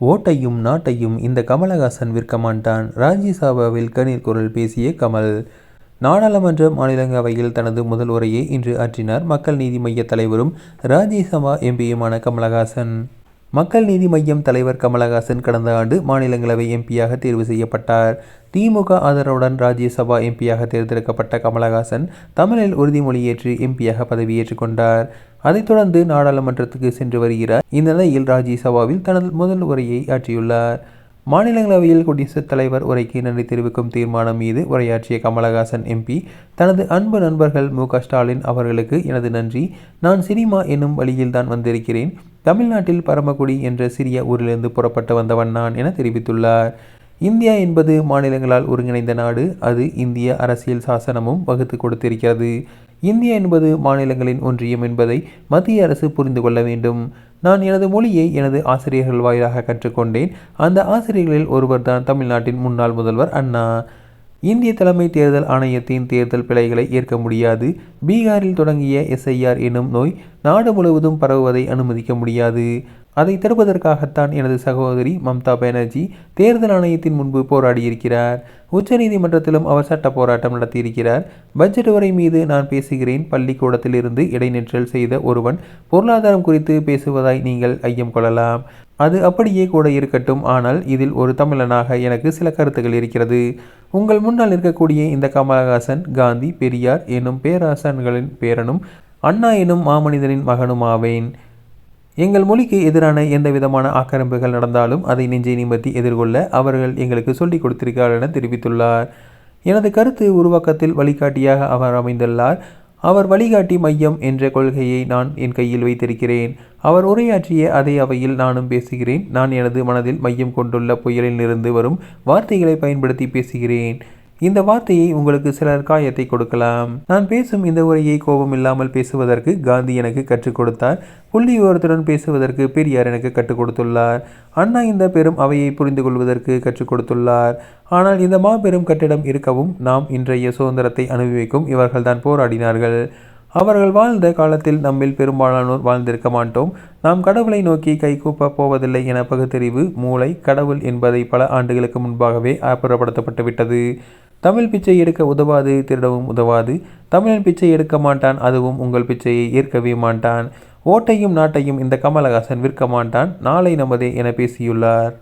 ஓட்டையும் நாட்டையும் இந்த கமலஹாசன் விற்க மாட்டான். ராஜ்யசபாவில் கண்ணீர் குரல் பேசிய கமல் நாடாளுமன்ற மாநிலங்களவையில் தனது முதல் உரையை இன்று ஆற்றினார். மக்கள் நீதி மய்ய தலைவரும் ராஜ்யசபா எம்பியுமான கமலஹாசன். மக்கள் நீதி மய்யம் தலைவர் கமலஹாசன் கடந்த ஆண்டு மாநிலங்களவை எம்பியாக தேர்வு செய்யப்பட்டார். திமுக ஆதரவுடன் ராஜ்யசபா எம்பியாக தேர்ந்தெடுக்கப்பட்ட கமலஹாசன் தமிழில் உறுதிமொழியேற்று எம்பியாக பதவியேற்றுக் கொண்டார். அதைத் தொடர்ந்து நாடாளுமன்றத்துக்கு சென்று வருகிறார். இந்நிலையில் ராஜ்யசபாவில் தனது முதல் உரையை ஆற்றியுள்ளார். மாநிலங்களவையில் குடியரசுத் தலைவர் உரைக்கு நன்றி தெரிவிக்கும் தீர்மானம் மீது உரையாற்றிய கமலஹாசன் எம்பி தனது அன்பு நண்பர்கள் மு ஸ்டாலின் அவர்களுக்கு எனது நன்றி. நான் சினிமா என்னும் வழியில்தான் வந்திருக்கிறேன். தமிழ்நாட்டில் பரமக்குடி என்ற சிறிய ஊரிலிருந்து புறப்பட்டு வந்தவன் நான் என தெரிவித்துள்ளார். இந்தியா என்பது மாநிலங்களால் ஒருங்கிணைந்த நாடு. அது இந்திய அரசியல் சாசனமும் வகுத்து கொடுத்திருக்கிறது. இந்தியா என்பது மாநிலங்களின் ஒன்றியம் என்பதை மத்திய அரசு புரிந்து கொள்ள வேண்டும். நான் எனது மொழியை எனது ஆசிரியர்கள் வாயிலாக கற்றுக்கொண்டேன். அந்த ஆசிரியர்களில் ஒருவர்தான் தமிழ்நாட்டின் முன்னாள் முதல்வர் அண்ணா. இந்திய தலைமை தேர்தல் ஆணையத்தின் தேர்தல் பிழைகளை ஏற்க முடியாது. பீகாரில் தொடங்கிய எஸ்ஐஆர் எனும் நோய் நாடு முழுவதும் பரவுவதை அனுமதிக்க முடியாது. அதை தடுப்பதற்காகத்தான் எனது சகோதரி மம்தா பானர்ஜி தேர்தல் ஆணையத்தின் முன்பு போராடியிருக்கிறார். உச்சநீதிமன்றத்திலும் அவர் சட்ட போராட்டம் நடத்தியிருக்கிறார். பட்ஜெட் வரை மீது நான் பேசுகிறேன். பள்ளிக்கூடத்திலிருந்து இடைநிற்றல் செய்த ஒருவன் பொருளாதாரம் குறித்து பேசுவதாய் நீங்கள் ஐயம் கொள்ளலாம். அது அப்படியே கூட இருக்கட்டும். ஆனால் இதில் ஒரு தமிழனாக எனக்கு சில கருத்துக்கள் இருக்கிறது. உங்கள் முன்னால் இருக்கக்கூடிய இந்த கமலஹாசன் காந்தி பெரியார் எனும் பேராசன்களின் பேரனும் அண்ணா எனும் மாமனிதனின் மகனுமாவேன். எங்கள் மொழிக்கு எதிரான எந்த விதமான ஆக்கிரமிப்புகள் நடந்தாலும் அதை நெஞ்சை நிமித்தி எதிர்கொள்ள அவர்கள் எங்களுக்கு சொல்லிக் கொடுத்திருக்கிறார் என தெரிவித்துள்ளார். எனது கருத்து உருவாக்கத்தில் வழிகாட்டியாக அவர் அமைந்துள்ளார். அவர் வழிகாட்டி மையம் என்ற கொள்கையை நான் என் கையில் வைத்திருக்கிறேன். அவர் உரையாற்றிய அதே அவையில் நானும் பேசுகிறேன். நான் எனது மனதில் மையம் கொண்டுள்ள புயலில் இருந்து வரும் வார்த்தைகளை பயன்படுத்தி பேசுகிறேன். இந்த வார்த்தையை உங்களுக்கு சிலர் காயத்தை கொடுக்கலாம். நான் பேசும் இந்த உரையை கோபம் இல்லாமல் பேசுவதற்கு காந்தி எனக்கு கற்றுக் கொடுத்தார். புள்ளி விவரத்துடன் பேசுவதற்கு பெரியார் எனக்கு கற்றுக் கொடுத்துள்ளார். அண்ணா இந்த பெரும் அவையை புரிந்து கொள்வதற்கு கற்றுக் கொடுத்துள்ளார். ஆனால் இந்த மாபெரும் கட்டிடம் இருக்கவும் நாம் இன்றைய சுதந்திரத்தை அனுபவிக்கும் இவர்கள்தான் போராடினார்கள். அவர்கள் வாழ்ந்த காலத்தில் நம்மில் பெரும்பாலானோர் வாழ்ந்திருக்க மாட்டோம். நாம் கடவுளை நோக்கி கைகூப்ப போவதில்லை என பகுத்தறிவு மூளை கடவுள் என்பதை பல ஆண்டுகளுக்கு முன்பாகவே அப்புறப்படுத்தப்பட்டுவிட்டது. தமிழ் பிச்சை எடுக்க உதவாது திருடவும் உதவாது. தமிழன் பிச்சை எடுக்க மாட்டான் அதுவும் உங்கள் பிச்சையை ஏற்கவே மாட்டான். ஓட்டையும் நாட்டையும் இந்த கமலஹாசன் விற்க மாட்டான். நாளை நமதே என பேசியுள்ளார்.